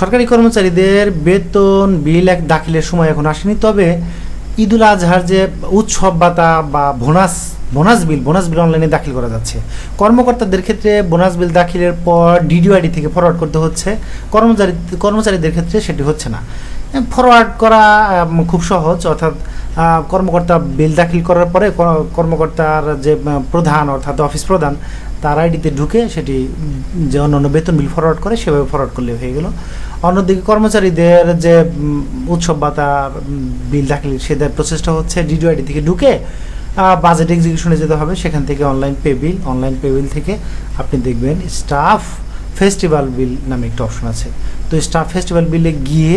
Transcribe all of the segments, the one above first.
সরকারি কর্মচারীদের বেতন, বিল এক দাখিলের সময় এখন আসেনি। তবে ঈদুল আজহার যে উৎসব ভাতা বা bonus bonus bill bonus bill অনলাইনে দাখিল করা যাচ্ছে। কর্মকর্তাদের ক্ষেত্রে বোনাস বিল দাখিলের পর ডিডিআইডি থেকে ফরওয়ার্ড করতে হচ্ছে। কর্মচারী, কর্মচারীদের ক্ষেত্রে সেটি হচ্ছে না। ফরওয়ার্ড করা খুব সহজ। অর্থাৎ কর্মকর্তা বিল দাখিল করার পরে কর্মকর্তার যে প্রধান অর্থাৎ অফিস প্রধান তার আইডিতে ঢুকে সেটি যে অন্যান্য বেতন বিল ফরওয়ার্ড করে সেভাবে ফরওয়ার্ড করলে হয়ে গেল। অন্যদিকে কর্মচারীদের যে উৎসব উম, বিল দাখিল সেদের প্রসেসটা হচ্ছে ডিডিআইডি থেকে ঢুকে বাজেট এক্সিকিউশনে যেতে হবে। সেখান থেকে online pay bill online pay bill থেকে আপনি দেখবেন স্টাফ ফেস্টিভ্যাল বিল নামে একটা অপশন আছে। তো স্টাফ ফেস্টিভ্যাল বিলে গিয়ে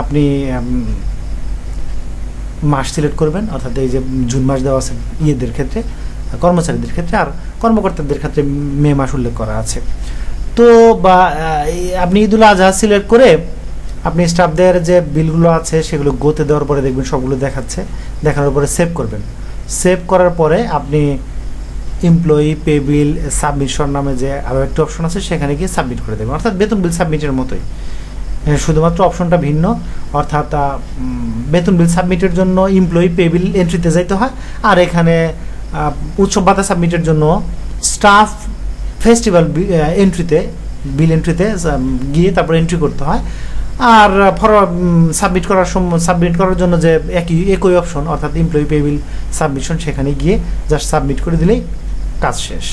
আপনি মাস সিলেক্ট করবেন। অর্থাৎ এই যে জুন মাস দেওয়া আছে ইয়েদের ক্ষেত্রে। কর্মচারীদের ক্ষেত্রে আর কর্মকর্তাদের ক্ষেত্রে মে মাস উল্লেখ করা আছে। তো, বা আপনি ঈদুল আজহা সিলেক্ট করে আপনি স্টাফদের যে বিলগুলো আছে সেগুলো গোতে দেওয়ার পরে দেখবেন সবগুলো দেখাচ্ছে, দেখানোর পরে সেভ করবেন। সেভ করার পরে আপনি এমপ্লয়ি পে বিল সাবমিশন নামে যে আরও একটি অপশন আছে, সেখানে গিয়ে সাবমিট করে দেবেন। অর্থাৎ বেতন বিল সাবমিটের মতোই। শুধুমাত্র অপশনটা ভিন্ন। অর্থাৎ বেতন বিল সাবমিটের জন্য এমপ্লয়ি পে বিল এন্ট্রিতে যাইতে হয়। আর এখানে উৎসব ভাতা সাবমিটের জন্য স্টাফ ফেস্টিভ্যাল এন্ট্রিতে বিল এন্ট্রিতে গিয়ে তারপর এন্ট্রি করতে হয়। আর ফর সাবমিট করার সময় সাবমিট করার জন্য যে একই একই অপশন অর্থাৎ এমপ্লয়ি পে বিল সাবমিশন সেখানে গিয়ে জাস্ট সাবমিট করে দিলেই কাজ শেষ।